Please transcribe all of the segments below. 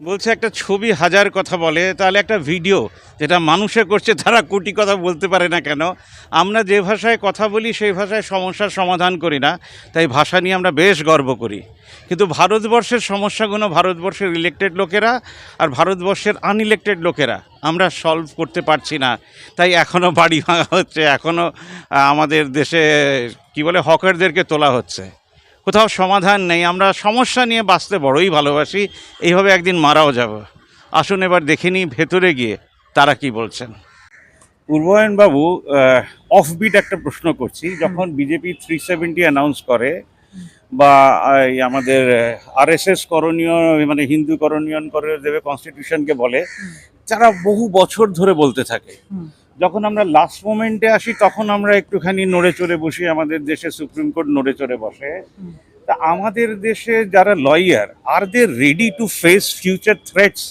বলছে, একটা ছবি হাজার কথা বলে, তাহলে একটা ভিডিও যেটা মানুষে করছে, তারা কোটি কথা বলতে পারে না কেন? আমরা যে ভাষায় কথা বলি, সেই ভাষায় সমস্যার সমাধান করি না। তাই ভাষা নিয়ে আমরা বেশ গর্ব করি। কিন্তু ভারতবর্ষের সমস্যাগুলো ভারতবর্ষের ইলেক্টেড লোকেরা আর ভারতবর্ষের আনইলেক্টেড লোকেরা, আমরা সলভ করতে পারছি না। তাই এখনও বাড়ি ভাঙা হচ্ছে এখনও আমাদের দেশে, কি বলে, হকারদেরকে তোলা হচ্ছে। কোথাও সমাধান নেই আমরা সমস্যা নিয়ে বাঁচতে বড়ই ভালোবাসি এইভাবে একদিন মারাও যাব। আসুন এবার দেখে নিই ভেতরে গিয়ে তারা কি বলছেন। পূর্বায়নবাবু অফবিট একটা প্রশ্ন করছি যখন বিজেপি থ্রি সেভেন্টি অ্যানাউন্স করে বা এই আমাদের আরএসএস করণীয় মানে হিন্দু করণীয়ন করে দেবে কনস্টিটিউশনকে বলে যারা বহু বছর ধরে বলতে থাকে। যখন আমরা লাস্ট মোমেন্টে আসি, তখন আমরা একটুখানি নড়ে চড়ে বসি, আমাদের দেশে সুপ্রিম কোর্ট নড়ে চড়ে বসে। তা আমাদের দেশে যারা lawyer are they ready to face future threats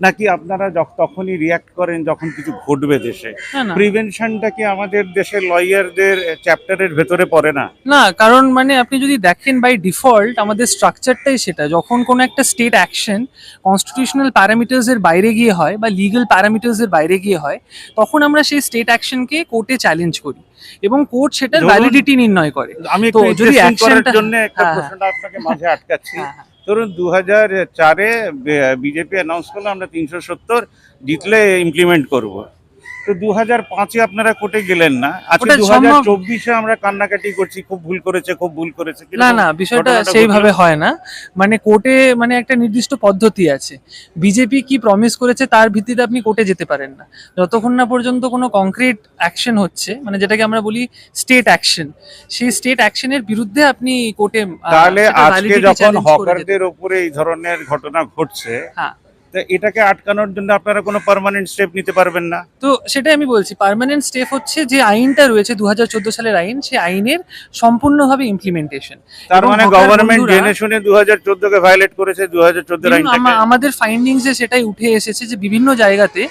নাকি আপনারা তখনই রিয়াক্ট করেন যখন কিছু ঘটবে দেশে? প্রিভেনশনটা কি আমাদের দেশের লয়ারদের চ্যাপ্টারের ভেতরে পড়ে না? না কারণ মানে আপনি যদি দেখেন বাই ডিফল্ট আমাদের স্ট্রাকচারটাই সেটা। যখন কোনো একটা স্টেট অ্যাকশন কনস্টিটিউশনাল প্যারামিটার্স এর বাইরে গিয়ে হয় বা লিগ্যাল প্যারামিটার্স এর বাইরে গিয়ে হয় তখন আমরা সেই স্টেট অ্যাকশনকে কোর্টে চ্যালেঞ্জ করি এবং কোর্ট সেটার ভ্যালিডিটি নির্ণয় করে। আমি তো যদি actionটা- জন্য একটা হ্যাঁ, হ্যাঁ। প্রশ্নটা আপনাকে মাঝে আটকাচ্ছি। হ্যাঁ। ধরুন দু হাজার চারে বিজেপি অ্যানাউন্স করল আমরা তিনশো সত্তর জিতলে ইমপ্লিমেন্ট করব। তো দু হাজার পাঁচে আপনারা কোর্টে গেলেন না। আজকে ওটা দু হাজার চব্বিশে আমরা কান্নাকাটি করছি খুব ভুল করেছে খুব ভুল করেছে না না বিষয়টা ঘটনাটা সেইভাবে হয় না। মানে কোর্টে মানে একটা নির্দিষ্ট পদ্ধতি আছে। বিজেপি কি প্রমিস করেছে তার ভিত্তিতে আপনি কোর্টে যেতে পারেন না। যতক্ষণ না পর্যন্ত কোনো কংক্রিট অ্যাকশন হচ্ছে মানে যেটাকে আমরা বলি স্টেট অ্যাকশন সেই স্টেট অ্যাকশনের বিরুদ্ধে আপনি কোর্টে তাহলে আজকে যখন হকারদের উপরে এই ধরনের ঘটনা ঘটছে হ্যাঁ। তা এটাকে আটকানোর জন্য আপনারা কোনো পার্মানেন্ট স্টেপ নিতে পারবেন না। তো সেটাই আমি বলছি পার্মানেন্ট স্টেপ হচ্ছে যে আইনটা রয়েছে দু হাজার চোদ্দ সালের আইন সেই আইনের সম্পূর্ণভাবে ইমপ্লিমেন্টেশন তার মানে গভর্নমেন্ট জেনে শুনে দু হাজার কে ভায়োলেট করেছে দু হাজার আমাদের ফাইন্ডিংসে সেটাই উঠে এসেছে যে বিভিন্ন জায়গাতে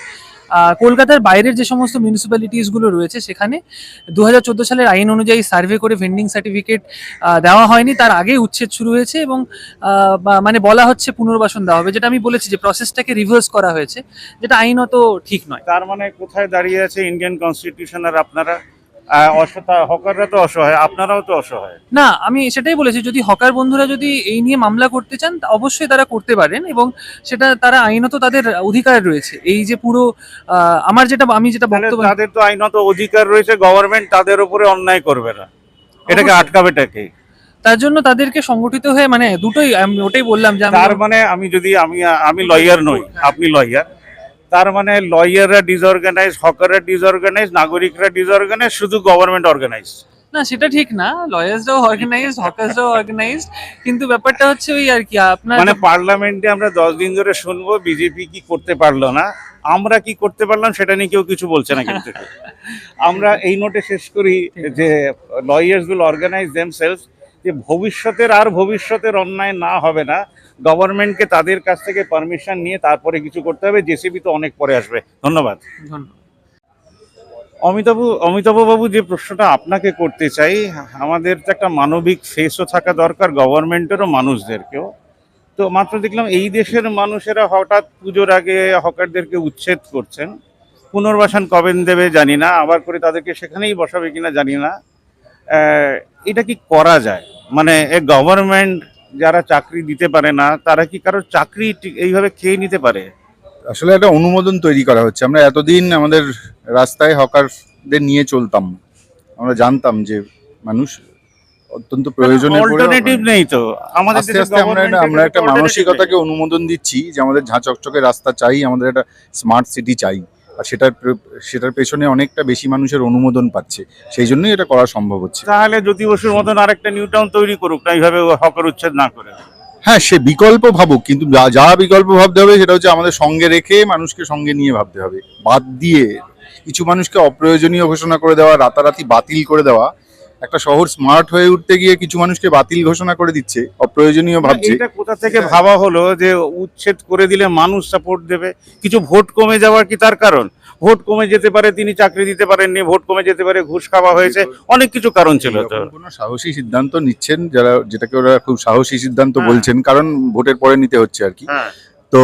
কলকাতার বাইরের যে সমস্ত মিউনিসিপ্যালিটিসগুলো রয়েছে সেখানে দু হাজার চোদ্দ সালের আইন অনুযায়ী সার্ভে করে ভেন্ডিং সার্টিফিকেট দেওয়া হয়নি। তার আগেই উচ্ছেদ শুরু হয়েছে এবং মানে বলা হচ্ছে পুনর্বাসন দেওয়া হবে। যেটা আমি বলেছি যে প্রসেসটাকে রিভার্স করা হয়েছে। যেটা আইনত ঠিক নয়। তার মানে কোথায় দাঁড়িয়ে আছে ইন্ডিয়ান কনস্টিটিউশন আর আপনারা? হকাররা তো অসহায় আপনারাও তো অসহায়। না আমি সেটাই বলেছি যদি হকার বন্ধুরা যদি এই নিয়ে মামলা করতে চান অবশ্যই তারা করতে পারেন এবং সেটা তারা আইনত তাদের অধিকার রয়েছে। এই যে পুরো আমার যেটা আমি যেটা বক্তব্য তাদের তো আইনত অধিকার রয়েছে গভর্নমেন্ট তাদের উপরে অন্যায় করবে না। এটাকে। আটকাবেটাকে তার জন্য তাদেরকে সংগঠিত হয়ে মানে দুটোই আমি ওটাই বললাম যে তার মানে আমি যদি আমি আমি লয়ার নই আপনি লয়ার তার মানে লয়াররা ডিসঅর্গানাইজ হকাররা ডিসঅর্গানাইজ নাগরিকরা ডিসঅর্গানাইজ শুধু গভর্নমেন্ট অর্গানাইজ না সেটা ঠিক না। লয়ার্সরাও অর্গানাইজড হকার্সরাও অর্গানাইজড কিন্তু ব্যাপারটা হচ্ছে ওই আর কি আপনার মানে পার্লামেন্টে আমরা দশ দিন ধরে শুনব বিজেপি কি করতে পারল না আমরা কি করতে পারলাম সেটা নিয়ে কেউ কিছু বলছে না কিন্তু। আমরা এই নোটে শেষ করি যে লয়ার্স উইল অর্গানাইজ দেমসেলস যে ভবিষ্যতের আর ভবিষ্যতের অন্যায় না হবে না গভর্নমেন্টকে তাদের কাছ থেকে পারমিশন নিয়ে তারপরে কিছু করতে হবে। জেসিবি তো অনেক পরে আসবে। ধন্যবাদ। অমিতাভ বাবু যে প্রশ্নটা আপনাকে করতে চাই আমাদের তো একটা মানবিক ফেসও থাকা দরকার গভর্নমেন্টেরও মানুষদেরকেও। তো মাত্র দেখলাম এই দেশের মানুষেরা হঠাৎ পুজোর আগে হকারদেরকে উচ্ছেদ করছেন। পুনর্বাসন কবেন দেবে জানি না আবার করে তাদেরকে সেখানেই বসাবে কিনা জানি না। এটা কি করা যায়? মানে এ গভর্নমেন্ট যারা চাকরি দিতে পারে না তারা কি কারোর চাকরি এইভাবে খেয়ে নিতে পারে? আসলে একটা অনুমোদন তৈরি করা হচ্ছে। আমরা এতদিন আমাদের রাস্তায় হকারদের নিয়ে চলতাম। আমরা জানতাম যে মানুষ অত্যন্ত প্রয়োজনে অল্টারনেটিভ নেই তো। আমাদের আস্তে আস্তে আমরা একটা আমরা একটা মানসিকতাকে অনুমোদন দিচ্ছি যে আমাদের ঝাঁ চকচকে রাস্তা চাই আমাদের একটা স্মার্ট সিটি চাই। আর সেটার সেটার পেছনে অনেকটা বেশি মানুষের অনুমোদন পাচ্ছে। সেই জন্যই এটা করা সম্ভব হচ্ছে। তাহলে জ্যোতি বসুর মতন আরেকটা নিউ টাউন তৈরি করুক না এইভাবে হকার উচ্ছেদ না করে। হ্যাঁ সে বিকল্প ভাবুক কিন্তু যা যা বিকল্প ভাবতে হবে সেটা হচ্ছে আমাদের সঙ্গে রেখে মানুষকে সঙ্গে নিয়ে ভাবতে হবে। বাদ দিয়ে কিছু মানুষকে অপ্রয়োজনীয় ঘোষণা করে দেওয়া রাতারাতি বাতিল করে দেওয়া একটা শহর স্মার্ট হয়ে উঠতে গিয়ে কিছু মানুষকে বাতিল ঘোষণা করে দিচ্ছে অপ্রয়োজনীয় ভাবছে। এটা কোথা থেকে ভাবা হলো যে উচ্ছেদ করে দিলে মানুষ সাপোর্ট দেবে? কিছু ভোট কমে যাওয়ার কি তার কারণ? ভোট কমে যেতে পারে তিনি চাকরি দিতে পারেননি ভোট কমে যেতে পারে ঘুষ খাওয়া হয়েছে অনেক কিছু কারণ ছিল কোনো সাহসী সিদ্ধান্ত নিচ্ছেন যারা যেটাকে ওরা খুব সাহসী সিদ্ধান্ত হ্যাঁ। বলছেন কারণ ভোটের পরে নিতে হচ্ছে আর কি। হ্যাঁ। তো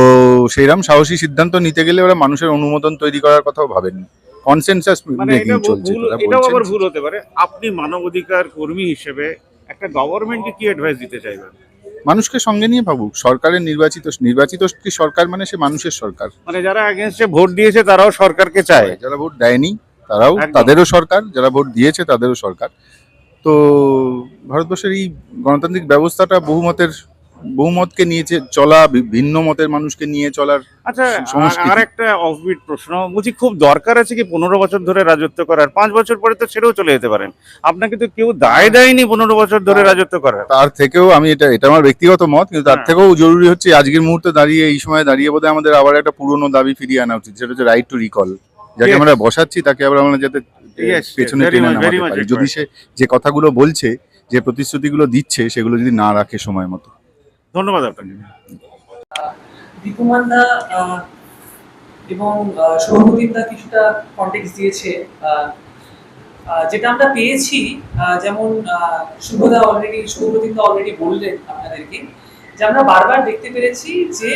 সেইরকম সাহসী সিদ্ধান্ত নিতে গেলে ওরা মানুষের অনুমোদন তৈরি করার কথাও ভাবেননি। কনসেনসাস মানে মেকিং চলছে ভুল এটাও আবার ভুল হতে পারে। আপনি মানবাধিকার কর্মী হিসেবে একটা গভর্নমেন্টকে কি অ্যাডভাইস দিতে চাইবেন? মানুষকে সঙ্গে নিয়ে ভাবুক সরকারের নির্বাচিত নির্বাচিত কি সরকার মানে সে মানুষের সরকার। মানে যারা এগেনস্টে ভোট দিয়েছে তারাও সরকারকে চায়। যারা ভোট দেয়নি তারাও তাদেরও সরকার যারা ভোট দিয়েছে তাদেরও সরকার। তো ভারতবর্ষের এই গণতান্ত্রিক ব্যবস্থাটা বহুমতের বহুমতকে নিয়ে চে- চলা ভিন্ন মতের মানুষকে নিয়ে চলার আচ্ছা আর একটা অফবিট প্রশ্ন। বলছি খুব দরকার আছে কি পনেরো বছর ধরে রাজত্ব করার? পাঁচ বছর পরে তো ছেড়েও চলে যেতে পারেন। আপনাকে তো কেউ দায় দেয়নি পনেরো বছর ধরে রাজত্ব করার। তার থেকেও আমি এটা এটা আমার ব্যক্তিগত মত কিন্তু তার হ্যাঁ। থেকেও জরুরি হচ্ছে আজকের মুহূর্তে দাঁড়িয়ে এই সময় দাঁড়িয়ে বোধহয় আমাদের আবার একটা পুরনো দাবি ফিরিয়ে আনা উচিত সেটা হচ্ছে রাইট টু রিকল যাকে আমরা বসাচ্ছি তাকে আবার আমরা যাতে পেছনে টেনে নামাতে পারি। যদি সে যে কথাগুলো বলছে যে প্রতিশ্রুতিগুলো দিচ্ছে সেগুলো যদি না রাখে সময় মতো। ধন্যবাদ আপনাকে। দীপুমানদা এবং সৌরভদীপদা কিছুটা কন্টেক্স দিয়েছে যেটা আমরা পেয়েছি যেমন শুভদা অলরেডি সৌরভদীপদা অলরেডি বললেন আপনাদেরকে, যে আমরা বারবার দেখতে পেরেছি যে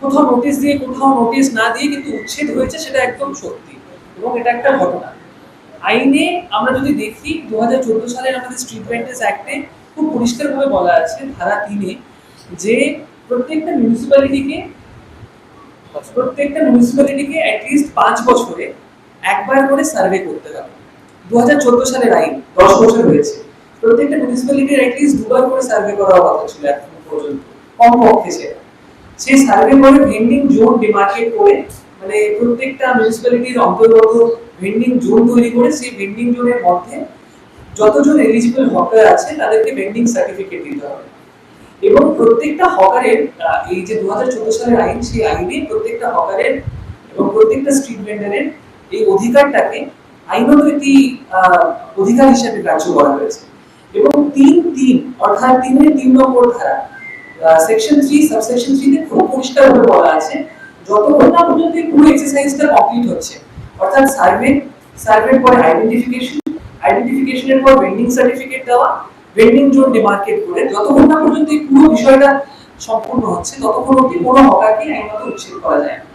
কোথাও নোটিশ দিয়ে, কোথাও নোটিশ না দিয়ে কিন্তু উচ্ছেদ হয়েছে সেটা একদম সত্যি, এবং এটা একটা ঘটনা। আইনে আমরা যদি দেখি, দু হাজার চোদ্দ সালের আমাদের স্ট্রিট ভেন্ডার্স অ্যাক্টে খুব পরিষ্কারভাবে বলা আছে ধারা তিনে যে প্রত্যেকটা মিউনিসিপ্যালিটিকে প্রত্যেকটা মিউনিসিপ্যালিটিকে অ্যাটলিস্ট পাঁচ বছরে একবার করে সার্ভে করতে হবে। দু হাজার চোদ্দ সালের আইন দশ বছর হয়েছে। প্রত্যেকটা মিউনিসিপ্যালিটির অ্যাটলিস্ট দুবার করে সার্ভে করার কথা ছিল এখন পর্যন্ত। কমপক্ষে সেটা সেই সার্ভে করে ভেন্ডিং জোন ডিমার্কেট করে মানে প্রত্যেকটা মিউনিসিপ্যালিটির অন্তর্গত ভেন্ডিং জোন তৈরি করে সেই ভেন্ডিং জোনের মধ্যে যতজন এলিজিবল হকার আছে, তাদেরকে ভেন্ডিং সার্টিফিকেট দিতে হবে। এবং প্রত্যেকটা হকারের এই যে দু হাজার চোদ্দ সালের আইন, সেই আইনে প্রত্যেকটা হকারের এবং প্রত্যেকটা স্ট্রিট ভেন্ডারের এই অধিকারটাকে আইনত একটি অধিকার হিসাবে গ্রাহ্য করা হয়েছে। এবং তিন তিন, অর্থাৎ তিনের তিন নম্বর ধারা সেকশন থ্রি সাবসেকশন থ্রিতে খুব পরিষ্কারভাবে বলা আছে যতক্ষণ না পর্যন্ত পুরো এক্সারসাইজটা কমপ্লিট হচ্ছে, অর্থাৎ সার্ভে সার্ভের পরে আইডেন্টিফিকেশন আইডেন্টিফিকেশনের পর ভেন্ডিং সার্টিফিকেট দেওয়া ভেন্ডিং জোন ডিমার্কেট করে যতক্ষণ না পর্যন্ত এই পুরো বিষয়টা সম্পূর্ণ হচ্ছে, ততক্ষণ অব্দি কোনো হকারকে আইনত উচ্ছেদ করা যায় না।